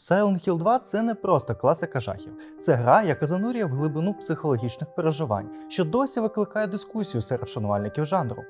Silent Hill 2 це не просто класика жахів. Це гра, яка занурює в глибину психологічних переживань, що досі викликає дискусію серед шанувальників жанру.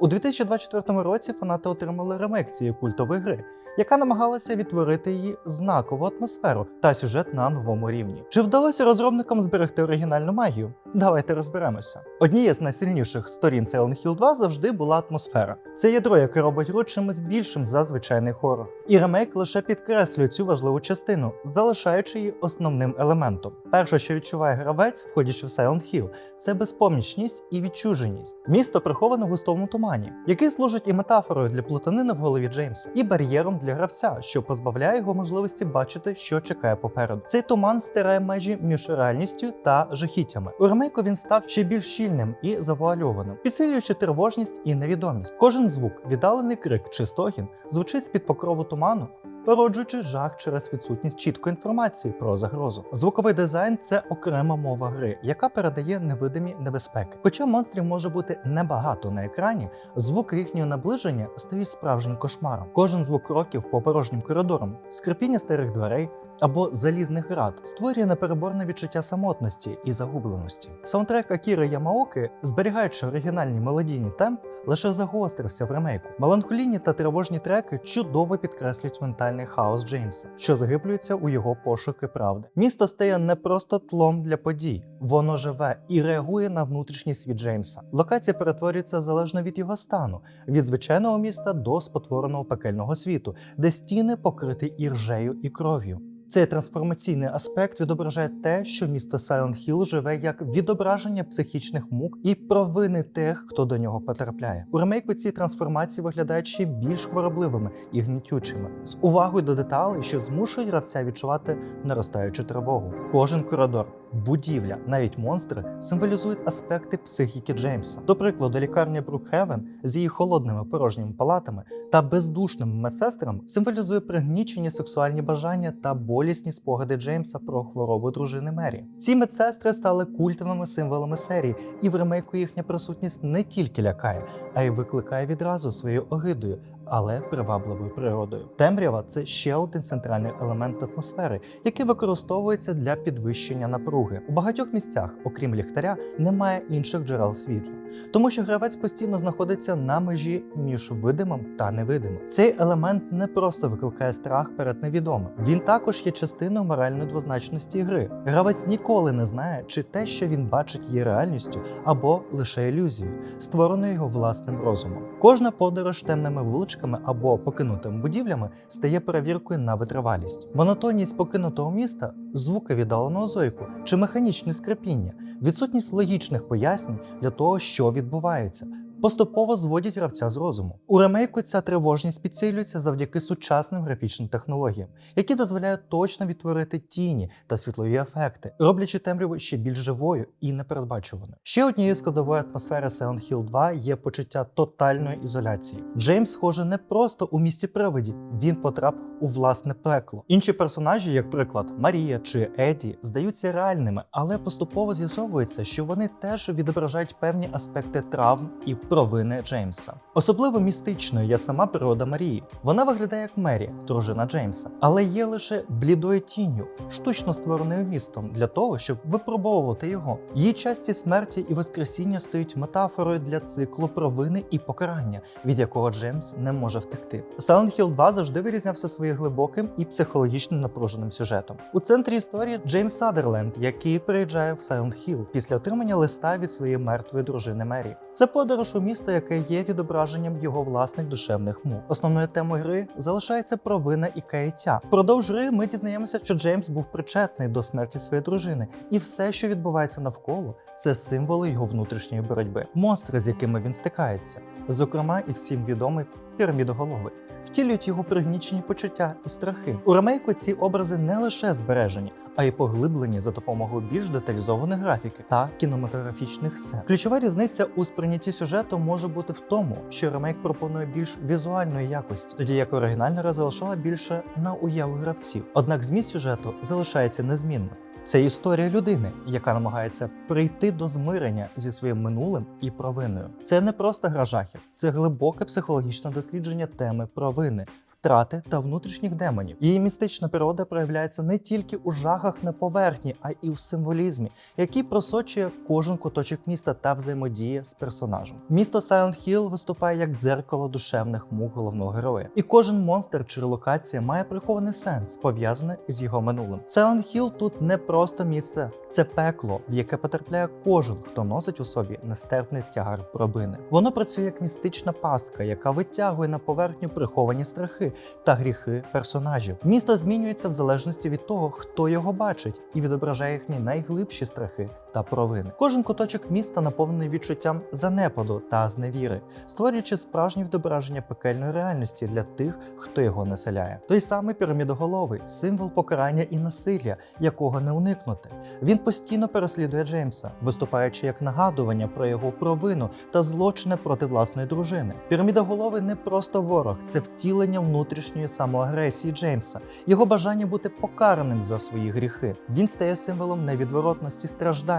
У 2024 році фанати отримали ремейк цієї культової гри, яка намагалася відтворити її знакову атмосферу та сюжет на новому рівні. Чи вдалося розробникам зберегти оригінальну магію? Давайте розберемося. Однією з найсильніших сторін Silent Hill 2 завжди була атмосфера. Це ядро, яке робить гру чимось більшим за звичайний хорор. І ремейк лише підкреслює цю важливу частину, залишаючи її основним елементом. Перше, що відчуває гравець, входячи в Silent Hill, це безпомічність і відчуженість. Місто приховане в густому тумані, який служить і метафорою для плутанини в голові Джеймса, і бар'єром для гравця, що позбавляє його можливості бачити, що чекає попереду. Цей туман стирає межі між реальністю та жахіттями. У ремейку він став ще більш щільним і завуальованим, підсилюючи тривожність і невідомість. Кожен звук, віддалений крик чи стогін, звучить з під покрову туману. Породжуючи жах через відсутність чіткої інформації про загрозу. Звуковий дизайн це окрема мова гри, яка передає невидимі небезпеки. Хоча монстрів може бути небагато на екрані, звуки їхнього наближення стають справжнім кошмаром. Кожен звук кроків по порожнім коридорам, скрипіння старих дверей або залізних град створює непереборне відчуття самотності і загубленості. Саундтрек Акіри Ямаоки, зберігаючи оригінальний мелодійний темп, лише загострився в ремейку. Меланхолійні та тривожні треки чудово підкреслюють ментальний хаос Джеймса, що загиблюється у його пошуки правди. Місто стає не просто тлом для подій, воно живе і реагує на внутрішній світ Джеймса. Локація перетворюється залежно від його стану, від звичайного міста до спотвореного пекельного світу, де стіни покриті іржею і кров'ю. Цей трансформаційний аспект відображає те, що місто Silent Hill живе як відображення психічних мук і провини тих, хто до нього потрапляє. У ремейку ці трансформації виглядають ще більш хворобливими і гнітючими, з увагою до деталей, що змушують гравця відчувати наростаючу тривогу. Кожен коридор. Будівля, навіть монстри символізують аспекти психіки Джеймса. До прикладу, лікарня Брукхевен з її холодними порожніми палатами та бездушними медсестрами символізує пригнічені сексуальні бажання та болісні спогади Джеймса про хворобу дружини Мері. Ці медсестри стали культовими символами серії, і в ремейку їхня присутність не тільки лякає, а й викликає відразу своєю огидою. Але привабливою природою. Темрява це ще один центральний елемент атмосфери, який використовується для підвищення напруги. У багатьох місцях, окрім ліхтаря, немає інших джерел світла, тому що гравець постійно знаходиться на межі між видимим та невидимим. Цей елемент не просто викликає страх перед невідомим. Він також є частиною моральної двозначності гри. Гравець ніколи не знає, чи те, що він бачить, є реальністю або лише ілюзією, створеною його власним розумом. Кожна подорож темними вуличками або покинутими будівлями стає перевіркою на витривалість. Монотонність покинутого міста, звуки віддаленого зойку чи механічне скрипіння, відсутність логічних пояснень для того, що відбувається. Поступово зводять гравця з розуму. У ремейку ця тривожність підсилюється завдяки сучасним графічним технологіям, які дозволяють точно відтворити тіні та світлові ефекти, роблячи темряву ще більш живою і непередбачуваною. Ще однією складовою атмосфери Silent Hill 2 є почуття тотальної ізоляції. Джеймс, схоже, не просто у місті привидів, він потрапив у власне пекло. Інші персонажі, як приклад Марія чи Еді, здаються реальними, але поступово з'ясовується, що вони теж відображають певні аспекти травм і провини Джеймса. Особливо містичною є сама природа Марії. Вона виглядає як Мері, дружина Джеймса, але є лише блідою тінню, штучно створеною містом для того, щоб випробовувати його. Її часті смерті і воскресіння стають метафорою для циклу провини і покарання, від якого Джеймс не може втекти. Silent Hill 2 завжди вирізнявся своїм глибоким і психологічно напруженим сюжетом. У центрі історії Джеймс Садерленд, який приїжджає в Silent Hill після отримання листа від своєї мертвої дружини Мері. Це подорож у місто, яке є відображенням його власних душевних мук. Основною темою гри залишається провина і каяття. Продовж гри ми дізнаємося, що Джеймс був причетний до смерті своєї дружини, і все, що відбувається навколо, це символи його внутрішньої боротьби, монстри, з якими він стикається, зокрема і всім відомий пірамідоголовий. Втілюють його пригнічені почуття і страхи. У ремейку ці образи не лише збережені, а й поглиблені за допомогою більш деталізованої графіки та кінематографічних сцен. Ключова різниця у сприйнятті сюжету може бути в тому, що ремейк пропонує більш візуальної якості, тоді як оригінальна залишала більше на уяву гравців. Однак зміст сюжету залишається незмінним. Це історія людини, яка намагається прийти до змирення зі своїм минулим і провиною. Це не просто гра жахів, це глибоке психологічне дослідження теми провини, втрати та внутрішніх демонів. Її містична природа проявляється не тільки у жахах на поверхні, а й у символізмі, який просочує кожен куточок міста та взаємодіє з персонажем. Місто Silent Hill виступає як дзеркало душевних мук головного героя, і кожен монстр чи локація має прихований сенс, пов'язаний з його минулим. Silent Hill тут не просто місце, це пекло, в яке потрапляє кожен, хто носить у собі нестерпний тягар пробини. Воно працює як містична пастка, яка витягує на поверхню приховані страхи та гріхи персонажів. Місто змінюється в залежності від того, хто його бачить, і відображає їхні найглибші страхи та провини. Кожен куточок міста наповнений відчуттям занепаду та зневіри, створюючи справжнє відображення пекельної реальності для тих, хто його населяє. Той самий пірамідоголовий символ покарання і насилля, якого не уникнути. Він постійно переслідує Джеймса, виступаючи як нагадування про його провину та злочини проти власної дружини. Пірамідоголовий не просто ворог, це втілення внутрішньої самоагресії Джеймса, його бажання бути покараним за свої гріхи. Він стає символом невідворотності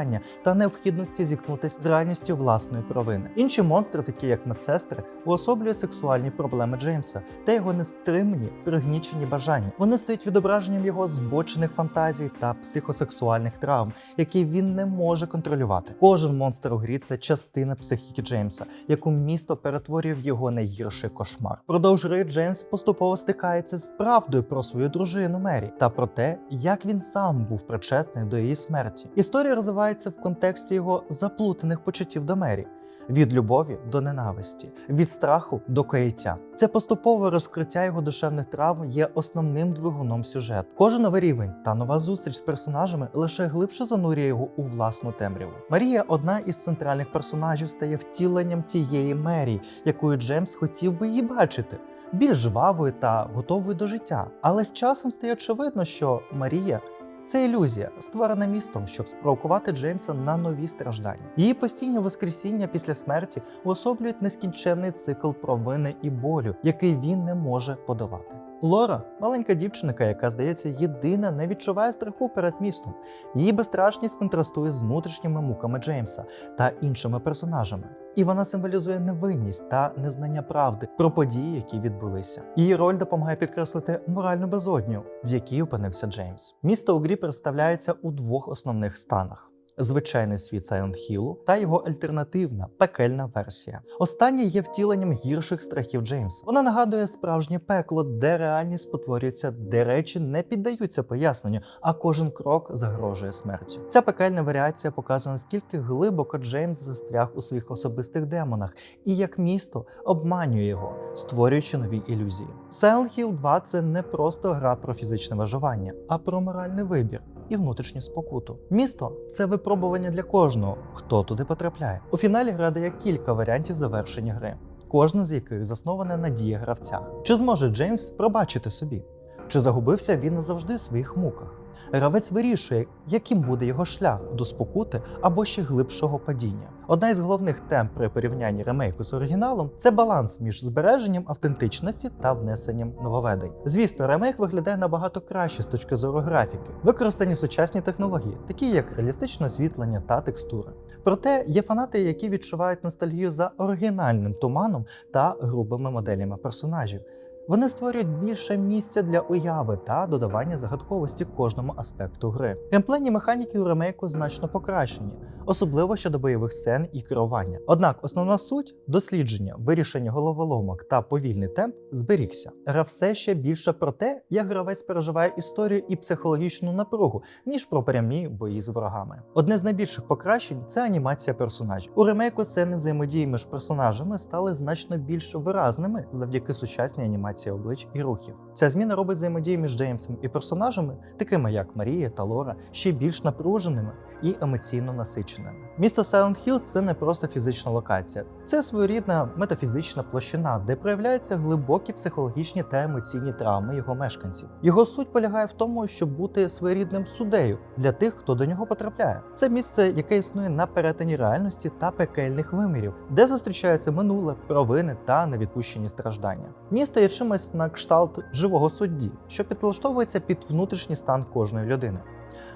страждання та необхідності зіткнутися з реальністю власної провини. Інші монстри, такі як медсестри, уособлюють сексуальні проблеми Джеймса та його нестримні, пригнічені бажання. Вони стають відображенням його збочених фантазій та психосексуальних травм, які він не може контролювати. Кожен монстр у грі це частина психіки Джеймса, яку місто перетворює в його найгірший кошмар. Продовж гри Джеймс поступово стикається з правдою про свою дружину Мері та про те, як він сам був причетний до її смерті. Історія розвивається в контексті його заплутаних почуттів до Мері. Від любові до ненависті, від страху до каяття. Це поступове розкриття його душевних травм є основним двигуном сюжету. Кожен новий рівень та нова зустріч з персонажами лише глибше занурює його у власну темряву. Марія, одна із центральних персонажів, стає втіленням тієї Мері, якою Джеймс хотів би її бачити, більш жвавою та готовою до життя. Але з часом стає очевидно, що Марія. Це ілюзія, створена містом, щоб спровокувати Джеймса на нові страждання. Її постійні воскресіння після смерті уособлюють нескінченний цикл провини і болю, який він не може подолати. Лора маленька дівчинка, яка здається єдина, не відчуває страху перед містом. Її безстрашність контрастує з внутрішніми муками Джеймса та іншими персонажами. І вона символізує невинність та незнання правди про події, які відбулися. Її роль допомагає підкреслити моральну безодню, в якій опинився Джеймс. Місто у грі представляється у двох основних станах. Звичайний світ Silent Hill та його альтернативна пекельна версія. Остання є втіленням гірших страхів Джеймса. Вона нагадує справжнє пекло, де реальність спотворюється, де речі не піддаються поясненню, а кожен крок загрожує смертю. Ця пекельна варіація показує, наскільки глибоко Джеймс застряг у своїх особистих демонах і як місто обманює його, створюючи нові ілюзії. Silent Hill 2 – це не просто гра про фізичне виживання, а про моральний вибір і внутрішню спокуту. Місто це випробування для кожного, хто туди потрапляє. У фіналі гра дає кілька варіантів завершення гри, кожна з яких заснована на діях гравцях. Чи зможе Джеймс пробачити собі? Чи загубився він назавжди в своїх муках? Гравець вирішує, яким буде його шлях до спокути або ще глибшого падіння. Одна із головних тем при порівнянні ремейку з оригіналом це баланс між збереженням автентичності та внесенням нововведень. Звісно, ремейк виглядає набагато краще з точки зору графіки, використані сучасні технології, такі як реалістичне освітлення та текстури. Проте є фанати, які відчувають ностальгію за оригінальним туманом та грубими моделями персонажів. Вони створюють більше місця для уяви та додавання загадковості кожному аспекту гри. Геймплейні механіки у ремейку значно покращені, особливо щодо бойових сцен і керування. Однак основна суть дослідження, вирішення головоломок та повільний темп зберігся. Гра все ще більше про те, як гравець переживає історію і психологічну напругу, ніж про прямі бої з ворогами. Одне з найбільших покращень це анімація персонажів. У ремейку сцени взаємодії між персонажами стали значно більш виразними завдяки сучасній анімації облич і рухів. Ця зміна робить взаємодію між Джеймсом і персонажами, такими як Марія та Лора, ще більш напруженими і емоційно насиченими. Місто Silent Hill – це не просто фізична локація, це своєрідна метафізична площина, де проявляються глибокі психологічні та емоційні травми його мешканців. Його суть полягає в тому, щоб бути своєрідним суддею для тих, хто до нього потрапляє. Це місце, яке існує на перетині реальності та пекельних вимірів, де зустрічається минуле, провини та невідпущені страждання. Місто є чимось на кшталт живого судді, що підлаштовується під внутрішній стан кожної людини.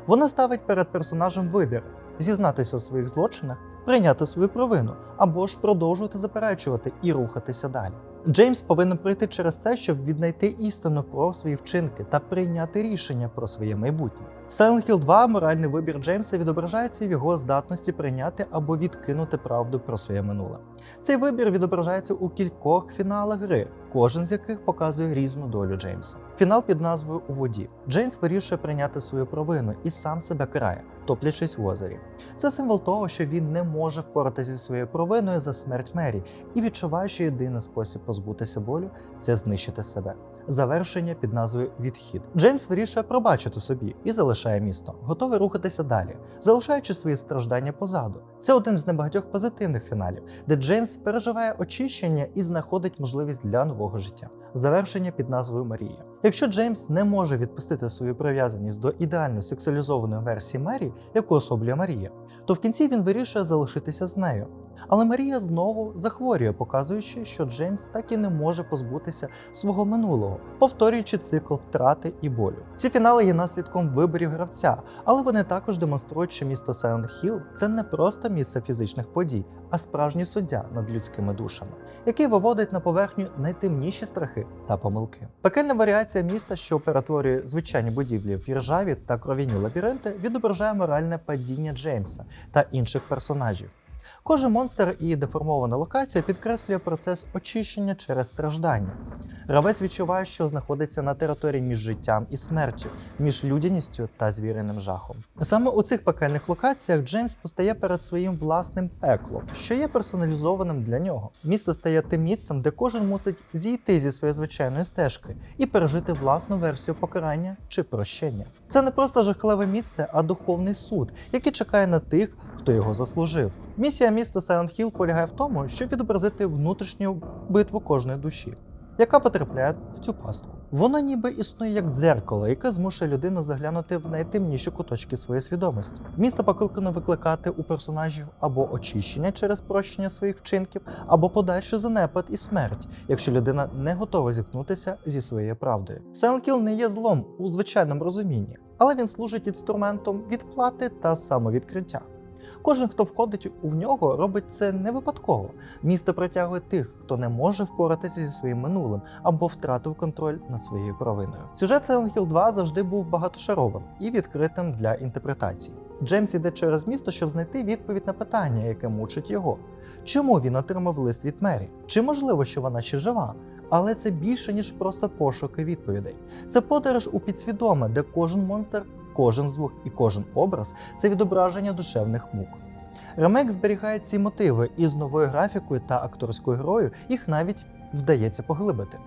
Вона ставить перед персонажем вибір зізнатися у своїх злочинах, прийняти свою провину або ж продовжувати заперечувати і рухатися далі. Джеймс повинен пройти через це, щоб віднайти істину про свої вчинки та прийняти рішення про своє майбутнє. Silent Hill 2 моральний вибір Джеймса відображається в його здатності прийняти або відкинути правду про своє минуле. Цей вибір відображається у кількох фіналах гри, кожен з яких показує різну долю Джеймса. Фінал під назвою У воді. Джеймс вирішує прийняти свою провину і сам себе карає, топлячись в озері. Це символ того, що він не може впоратися зі своєю провиною за смерть Мері і відчуває, що єдиний спосіб позбутися болю це знищити себе. Завершення під назвою Відхід. Джеймс вирішує пробачити собі і залишає місто, готовий рухатися далі, залишаючи свої страждання позаду. Це один з небагатьох позитивних фіналів, де Джеймс переживає очищення і знаходить можливість для нового життя. Завершення під назвою Марія. Якщо Джеймс не може відпустити свою прив'язаність до ідеально сексуалізованої версії Мері, яку особлює Марія, то в кінці він вирішує залишитися з нею. Але Марія знову захворює, показуючи, що Джеймс так і не може позбутися свого минулого, повторюючи цикл втрати і болю. Ці фінали є наслідком виборів гравця, але вони також демонструють, що місто Silent Hill – це не просто місце фізичних подій, а справжній суддя над людськими душами, який виводить на поверхню найтемніші страхи та помилки. Пекельна варіація міста, що перетворює звичайні будівлі в іржаві та кров'яні лабіринти, відображає моральне падіння Джеймса та інших персонажів. Кожен монстр і деформована локація підкреслює процес очищення через страждання. Гравець відчуває, що знаходиться на території між життям і смертю, між людяністю та звіриним жахом. Саме у цих пекельних локаціях Джеймс постає перед своїм власним пеклом, що є персоналізованим для нього. Місто стає тим місцем, де кожен мусить зійти зі своєї звичайної стежки і пережити власну версію покарання чи прощення. Це не просто жахливе місце, а духовний суд, який чекає на тих, хто його заслужив. Місія міста Silent Hill полягає в тому, щоб відобразити внутрішню битву кожної душі, яка потрапляє в цю пастку. Воно ніби існує як дзеркало, яке змушує людину заглянути в найтемніші куточки своєї свідомості. Місто покликано викликати у персонажів або очищення через прощення своїх вчинків, або подальший занепад і смерть, якщо людина не готова зіткнутися зі своєю правдою. Silent не є злом у звичайному розумінні, але він служить інструментом відплати та самовідкриття. Кожен, хто входить в нього, робить це не випадково. Місто притягує тих, хто не може впоратися зі своїм минулим або втратив контроль над своєю провиною. Сюжет Silent Hill 2 завжди був багатошаровим і відкритим для інтерпретацій. Джеймс іде через місто, щоб знайти відповідь на питання, яке мучить його. Чому він отримав лист від Мері? Чи можливо, що вона ще жива? Але це більше ніж просто пошуки відповідей. Це подорож у підсвідоме, де кожен монстр Кожен звук і кожен образ це відображення душевних мук. Ремейк зберігає ці мотиви і з новою графікою та акторською грою їх навіть вдається поглибити.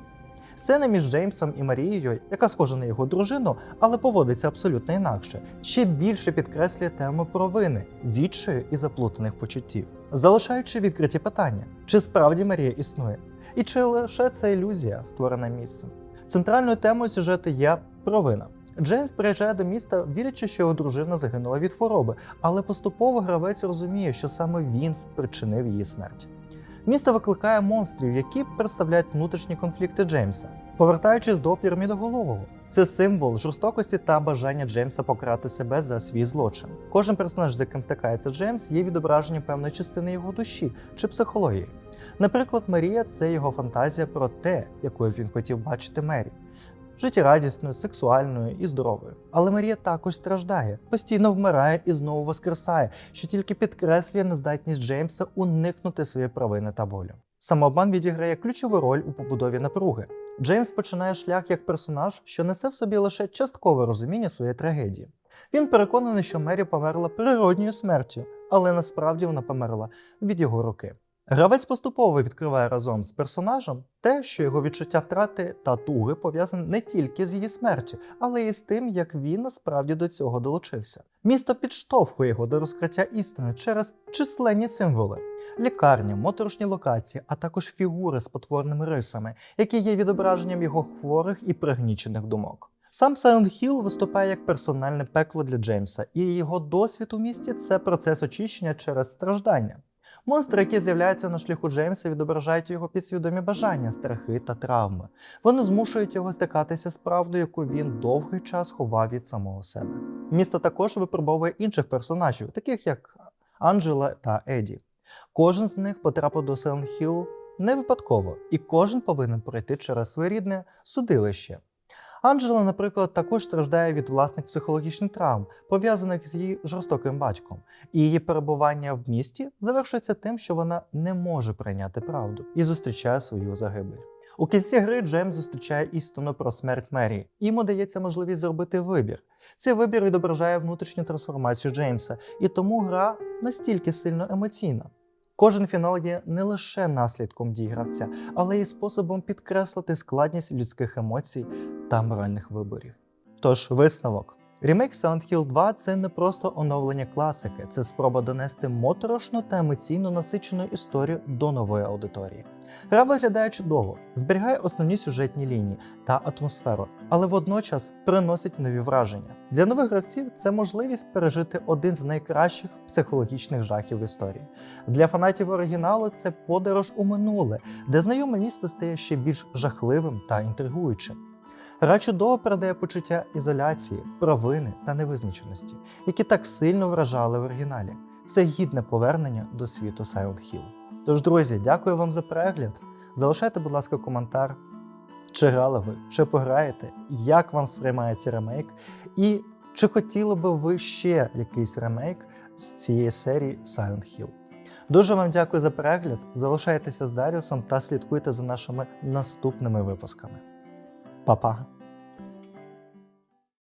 Сцена між Джеймсом і Марією, яка схожа на його дружину, але поводиться абсолютно інакше, ще більше підкреслює тему провини, відчаю і заплутаних почуттів, залишаючи відкриті питання, чи справді Марія існує, і чи лише це ілюзія, створена місцем. Центральною темою сюжету є провина. Джеймс приїжджає до міста, вірячи, що його дружина загинула від хвороби, але поступово гравець розуміє, що саме він спричинив її смерть. Місто викликає монстрів, які представляють внутрішні конфлікти Джеймса. Повертаючись до пірамідоголового, це символ жорстокості та бажання Джеймса покарати себе за свій злочин. Кожен персонаж, з яким стикається Джеймс, є відображенням певної частини його душі чи психології. Наприклад, Марія це його фантазія про те, якою він хотів бачити Мері життєрадісною, сексуальною і здоровою. Але Марія також страждає, постійно вмирає і знову воскресає, що тільки підкреслює нездатність Джеймса уникнути своєї провини та болю. Самообман відіграє ключову роль у побудові напруги. Джеймс починає шлях як персонаж, що несе в собі лише часткове розуміння своєї трагедії. Він переконаний, що Мері померла природньою смертю, але насправді вона померла від його руки. Гравець поступово відкриває разом з персонажем те, що його відчуття втрати та туги пов'язане не тільки з її смертю, але й з тим, як він насправді до цього долучився. Місто підштовхує його до розкриття істини через численні символи, лікарні, моторошні локації, а також фігури з потворними рисами, які є відображенням його хворих і пригнічених думок. Сам Silent Hill виступає як персональне пекло для Джеймса, і його досвід у місті це процес очищення через страждання. Монстри, які з'являються на шляху Джеймса, відображають його підсвідомі бажання, страхи та травми. Вони змушують його стикатися з правдою, яку він довгий час ховав від самого себе. Місто також випробовує інших персонажів, таких як Анджела та Еді. Кожен з них потрапив до Hill не випадково, і кожен повинен пройти через своєрідне судилище. Анджела, наприклад, також страждає від власних психологічних травм, пов'язаних з її жорстоким батьком, і її перебування в місті завершується тим, що вона не може прийняти правду і зустрічає свою загибель. У кінці гри Джеймс зустрічає істину про смерть Мері, йому дається можливість зробити вибір. Цей вибір відображає внутрішню трансформацію Джеймса, і тому гра настільки сильно емоційна. Кожен фінал є не лише наслідком дій гравця, але й способом підкреслити складність людських емоцій та моральних виборів. Тож, висновок. Ремейк Silent Hill 2 це не просто оновлення класики, це спроба донести моторошну та емоційно насичену історію до нової аудиторії. Гра виглядає чудово, зберігає основні сюжетні лінії та атмосферу, але водночас приносить нові враження. Для нових гравців це можливість пережити один з найкращих психологічних жахів в історії. Для фанатів оригіналу це подорож у минуле, де знайоме місто стає ще більш жахливим та інтригуючим. Гра чудово передає почуття ізоляції, провини та невизначеності, які так сильно вражали в оригіналі. Це гідне повернення до світу Silent Hill. Тож, друзі, дякую вам за перегляд. Залишайте, будь ласка, коментар, чи грали ви, чи пограєте, як вам сприймається ремейк, і чи хотіли би ви ще якийсь ремейк з цієї серії Silent Hill. Дуже вам дякую за перегляд. Залишайтеся з Даріусом та слідкуйте за нашими наступними випусками. 爸爸。